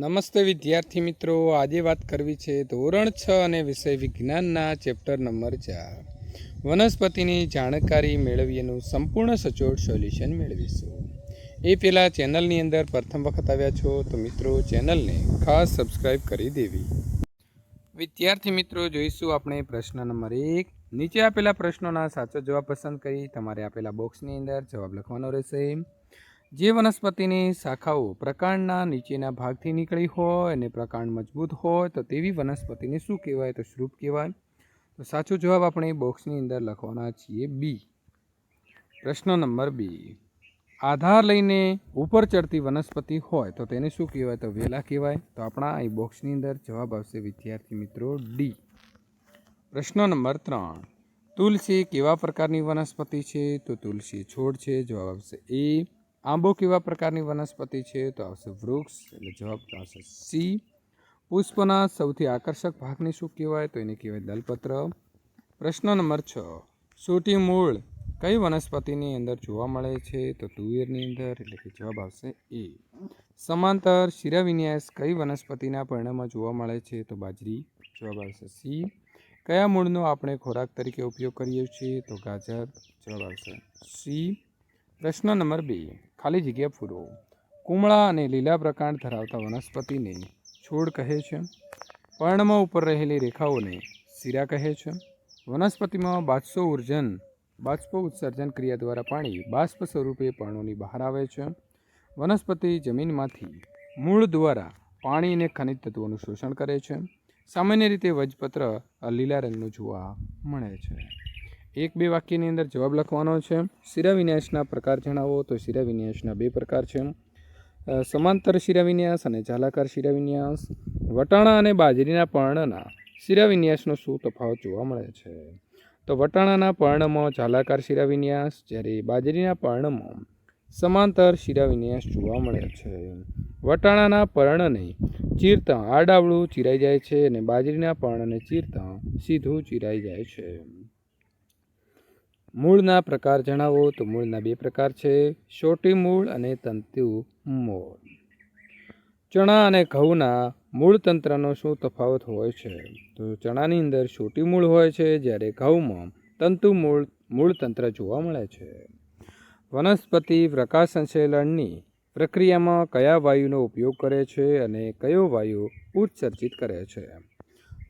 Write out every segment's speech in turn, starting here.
નમસ્તે વિદ્યાર્થી મિત્રો. આજે વાત કરવી છે ધોરણ છ અને વિષય વિજ્ઞાનના ચેપ્ટર નંબર ચાર. વનસ્પતિની જાણકારી મેળવીએનું સંપૂર્ણ સચોટ સોલ્યુશન મેળવીશું. એ પહેલાં ચેનલની અંદર પ્રથમ વખત આવ્યા છો તો મિત્રો ચેનલને ખાસ સબસ્ક્રાઈબ કરી દેવી. વિદ્યાર્થી મિત્રો, જોઈશું આપણે પ્રશ્ન નંબર એક. નીચે આપેલા પ્રશ્નોના સાચો જવાબ પસંદ કરી તમારે આપેલા બોક્સની અંદર જવાબ લખવાનો રહેશે. જે વનસ્પતિની શાખાઓ પ્રકાંડના નીચેના ભાગથી નીકળી હોય અને પ્રકાંડ મજબૂત હોય, તો તેવી વનસ્પતિને શું કહેવાય? તો શ્રુપ કહેવાય. તો સાચો જવાબ આપણે બોક્સની અંદર લખવાના છીએ બી. પ્રશ્ન નંબર બી. આધાર લઈને ઉપર ચડતી વનસ્પતિ હોય, તો તેને શું કહેવાય? તો વેલા કહેવાય. તો આપણા અહીં બોક્સની અંદર જવાબ આવશે વિદ્યાર્થી મિત્રો ડી. પ્રશ્ન નંબર ત્રણ. તુલસી કેવા પ્રકારની વનસ્પતિ છે? તો તુલસી છોડ છે. જવાબ આવશે એ. આંબો કેવા પ્રકારની વનસ્પતિ છે? તો આવશે વૃક્ષ, એટલે જવાબ આવશે સી, પુષ્પના સૌથી આકર્ષક ભાગને શું કહેવાય? તો એને કહેવાય દલપત્ર. પ્રશ્ન નંબર છ, સૂટી મૂળ કઈ વનસ્પતિની અંદર જોવા મળે છે? તો તુવેરની અંદર, એટલે કે જવાબ આવશે એ. સમાંતર શિરાવિન્યાસ કઈ વનસ્પતિના પરિણામમાં જોવા મળે છે? તો બાજરી, જવાબ આવશે સી. કયા મૂળનો આપણે ખોરાક તરીકે ઉપયોગ કરીએ છીએ? તો ગાજર, જવાબ આવશે સી. પ્રશ્ન નંબર બે. ખાલી જગ્યા પૂરો. કુમળા અને લીલા પ્રકાંડ ધરાવતા વનસ્પતિને છોડ કહે છે. પર્ણમાં ઉપર રહેલી રેખાઓને શીરા કહે છે. વનસ્પતિમાં બાષ્પો ઉર્જન, બાષ્પો ઉત્સર્જન ક્રિયા દ્વારા પાણી બાષ્પ સ્વરૂપે પર્ણોની બહાર આવે છે. વનસ્પતિ જમીનમાંથી મૂળ દ્વારા પાણી અને ખનિજ તત્વોનું શોષણ કરે છે. સામાન્ય રીતે વજપત્ર લીલા રંગનું જોવા મળે છે. એક બે વાક્યની અંદર જવાબ લખવાનો છે. શિરાવિન્યાસના પ્રકાર જણાવો તો શિરાવિન્યાસના બે પ્રકાર છે. સમાંતર શિરાવિન્યાસ અને જાલાકાર શિરાવિન્યાસ વટાણા અને બાજરીના પર્ણના શિરાવિન્યાસનો શું તફાવત જોવા મળે છે? તો વટાણાના પર્ણમાં જાલાકાર શિરાવિન્યાસ જ્યારે બાજરીના પર્ણમાં સમાંતર શિરાવિન્યાસ જોવા મળે છે. વટાણાના પર્ણને ચીરતા આડાવડું ચીરાઈ જાય છે અને બાજરીના પર્ણને ચીરતા સીધું ચીરાઈ જાય છે. મૂળના પ્રકાર જણાવો તો મૂળના બે પ્રકાર છે. શોટી મૂળ અને તંતુ મૂળ. ચણા અને ઘઉંના મૂળ તંત્રનો શું તફાવત હોય છે? તો ચણાની અંદર શોટી મૂળ હોય છે, જ્યારે ઘઉંમાં તંતુ મૂળ મૂળ તંત્ર જોવા મળે છે. વનસ્પતિ પ્રકાશ સંશ્લેષણની પ્રક્રિયામાં કયા વાયુનો ઉપયોગ કરે છે અને કયો વાયુ ઉત્સર્જિત કરે છે?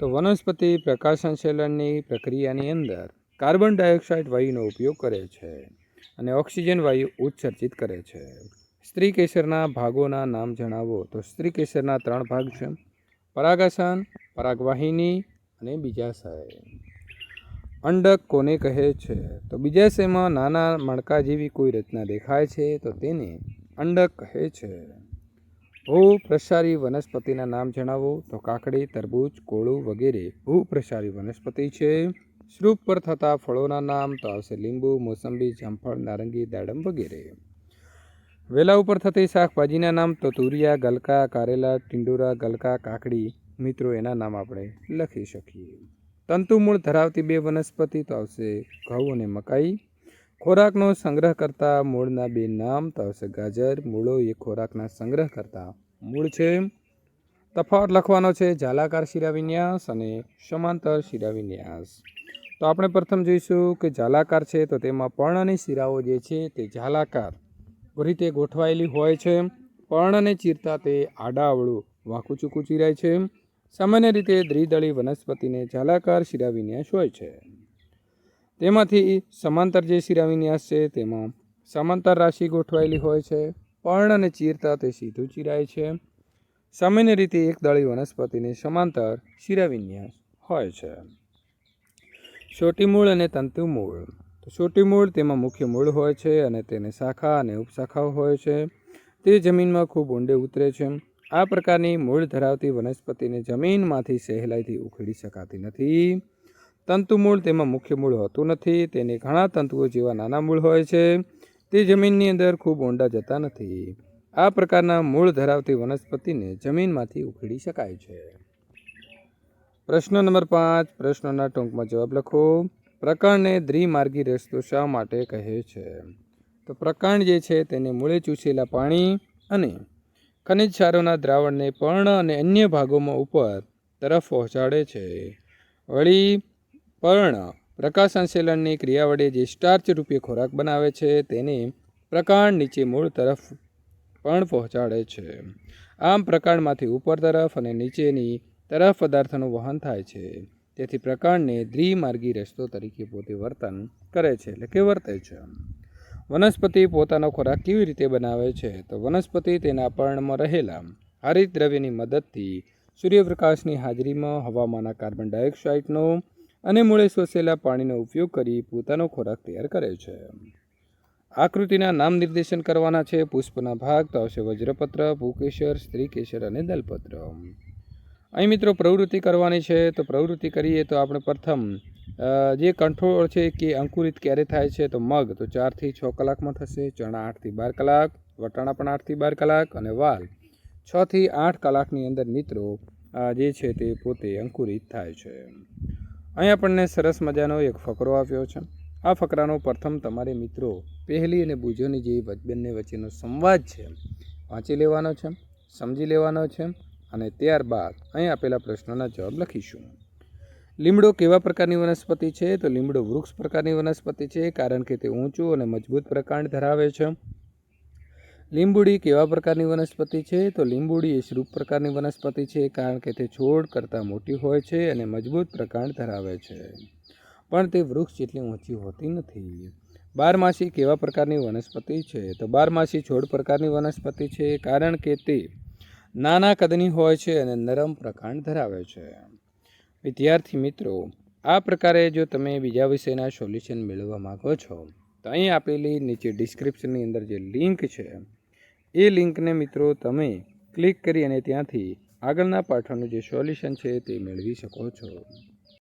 તો વનસ્પતિ પ્રકાશ સંશ્લેષણની પ્રક્રિયાની અંદર કાર્બન ડાયોક્સાઇડ વાયુનો ઉપયોગ કરે છે અને ઓક્સિજન વાયુ ઉત્સર્જિત કરે છે. સ્ત્રી કેસરના ભાગોના નામ જણાવો. તો સ્ત્રી કેસરના ત્રણ ભાગ છે. પરાગાસન, પરાગવાહિની અને બીજાશય અંડક કોને કહે છે? તો બીજાશયમાં નાના મણકા જેવી કોઈ રચના દેખાય છે, તો તેને અંડક કહે છે. ભૂપ્રસારી વનસ્પતિના નામ જણાવો. તો કાકડી, તરબૂચ, કોળું વગેરે ભૂપ્રસારી વનસ્પતિ છે. શ્રુપ પર થતા ફળોના નામ તો આવશે લીંબુ, મોસંબી, જામફળ, નારંગી, દાડમ વગેરે. વેલા ઉપર થતી શાકભાજીના નામ તો તુરિયા ગલકા, કારેલા, ટીંડોરા, ગલકા, કાકડી. મિત્રો, એના નામ આપણે લખી શકીએ. તંતુમૂળ ધરાવતી બે વનસ્પતિ તો આવશે ઘઉં અને મકાઈ. ખોરાકનો સંગ્રહ કરતા મૂળના બે નામ તો આવશે ગાજર. મૂળો એ ખોરાકના સંગ્રહ કરતા મૂળ છે. તફાવત લખવાનો છે જાલાકાર શિરાવિન્યાસ અને સમાંતર શિરાવિન્યાસ. તો આપણે પ્રથમ જોઈશું કે ઝાલાકાર છે તો તેમાં પર્ણની શિરાઓ જે છે તે ઝાલાકાર. રીતે ગોઠવાયેલી હોય છે. પર્ણને ચીરતા તે આડાઅવળું વાંકું ચૂકું ચીરાય છે. સામાન્ય રીતે દ્વિદળી વનસ્પતિને જાલાકાર શિરાવિન્યાસ હોય છે. તેમાંથી સમાંતર જે શિરાવિન્યાસ છે તેમાં સમાંતર રાશિ ગોઠવાયેલી હોય છે. પર્ણને ચીરતા તે સીધું ચીરાય છે. સામાન્ય રીતે એક દળી વનસ્પતિને સમાંતર શિરાવિન્યાસ હોય છે. છોટી મૂળ અને તંતુ મૂળ. તો છોટી મૂળ તેમાં મુખ્ય મૂળ હોય છે અને તેને શાખા અને ઉપશાખાઓ હોય છે. તે જમીનમાં ખૂબ ઊંડે ઉતરે છે. આ પ્રકારની મૂળ ધરાવતી વનસ્પતિને જમીનમાંથી સહેલાઈથી ઉખેડી શકાતી નથી. તંતુ મૂળ તેમાં મુખ્ય મૂળ હોતું નથી. તેને ઘણા તંતુઓ જેવા નાના મૂળ હોય છે. તે જમીનની અંદર ખૂબ ઊંડા જતા નથી. આ પ્રકારના મૂળ ધરાવતી વનસ્પતિને જમીનમાંથી ઉખેડી શકાય છે. પ્રશ્ન નંબર પાંચ, પ્રશ્નના ટૂંકમાં જવાબ લખો. પ્રકરણને દ્વિમાર્ગી રસ્તો શા માટે કહે છે? તો પ્રકરણ જે છે તેને મૂળે ચૂસેલા પાણી અને ખનિજ ક્ષારોના દ્રાવણને પર્ણ અને અન્ય ભાગોમાં ઉપર તરફ પહોંચાડે છે. વળી, પર્ણ પ્રકાશ સંશ્લેષણની ક્રિયા વડે જે સ્ટાર્ચ રૂપે ખોરાક બનાવે છે તેને પ્રકાંડ નીચે મૂળ તરફ પણ પહોંચાડે છે. આમ પ્રકાંડમાંથી ઉપર તરફ અને નીચેની તરફ પદાર્થોનું વહન થાય છે. તેથી પ્રકાંડને દ્વિમાર્ગી રસ્તો તરીકે પોતે વર્તન કરે છે, એટલે કે વર્તે છે. વનસ્પતિ પોતાનો ખોરાક કેવી રીતે બનાવે છે? તો વનસ્પતિ તેના પર્ણમાં રહેલા હરિત દ્રવ્યની મદદથી સૂર્યપ્રકાશની હાજરીમાં હવામાંના કાર્બન ડાયોક્સાઇડનો અને મૂળે શોષેલા પાણીનો ઉપયોગ કરી પોતાનો ખોરાક તૈયાર કરે છે. આકૃતિના નામ નિર્દેશન કરવાના છે. પુષ્પના ભાગ તો આવશે વજ્રપત્ર ભૂકેશર સ્ત્રીકેશર અને દલપત્ર. અહીં મિત્રો પ્રવૃત્તિ કરવાની છે, તો પ્રવૃત્તિ કરીએ તો આપણે પ્રથમ જે કંઠોળ છે કે અંકુરિત ક્યારે થાય છે, તો મગ, તો ચારથી છ કલાકમાં થશે, ચણા આઠથી બાર કલાક, વટાણા પણ આઠથી બાર કલાક અને વાલ છથી આઠ કલાકની અંદર મિત્રો જે છે તે પોતે અંકુરિત થાય છે. અહીં આપણને સરસ મજાનો એક ફકરો આપ્યો છે. આ ફકરાનો પ્રથમ તમારે મિત્રો પહેલી અને બુજોની જે બંને વચ્ચેનો સંવાદ છે, વાંચી લેવાનો છે, સમજી લેવાનો છે અને ત્યારબાદ અહીં આપેલા પ્રશ્નોના જવાબ લખીશું. લીમડો કેવા પ્રકારની વનસ્પતિ છે? તો લીમડો વૃક્ષ પ્રકારની વનસ્પતિ છે, કારણ કે તે ઊંચું અને મજબૂત પ્રકાંડ ધરાવે છે. લીંબુડી કેવા પ્રકારની વનસ્પતિ છે? તો લીંબુડી એ શ્રુપ પ્રકારની વનસ્પતિ છે, કારણ કે તે છોડ કરતાં મોટી હોય છે અને મજબૂત પ્રકાંડ ધરાવે છે. પણ તે વૃક્ષ જેટલી ઊંચી હોતી નથી. બારમાસી કેવા પ્રકારની વનસ્પતિ છે? તો બારમાસી છોડ પ્રકારની વનસ્પતિ છે, કારણ કે તે નાના કદની હોય છે અને નરમ પ્રકાંડ ધરાવે છે. વિદ્યાર્થી મિત્રો, આ પ્રકારે જો તમે બીજા વિષયના સોલ્યુશન મેળવવા માગો છો, તો અહીં આપેલી નીચે ડિસ્ક્રિપ્શનની અંદર જે લિંક છે, એ લિંકને મિત્રો તમે ક્લિક કરી અને ત્યાંથી આગળના પાઠોનું જે સોલ્યુશન છે તે મેળવી શકો છો.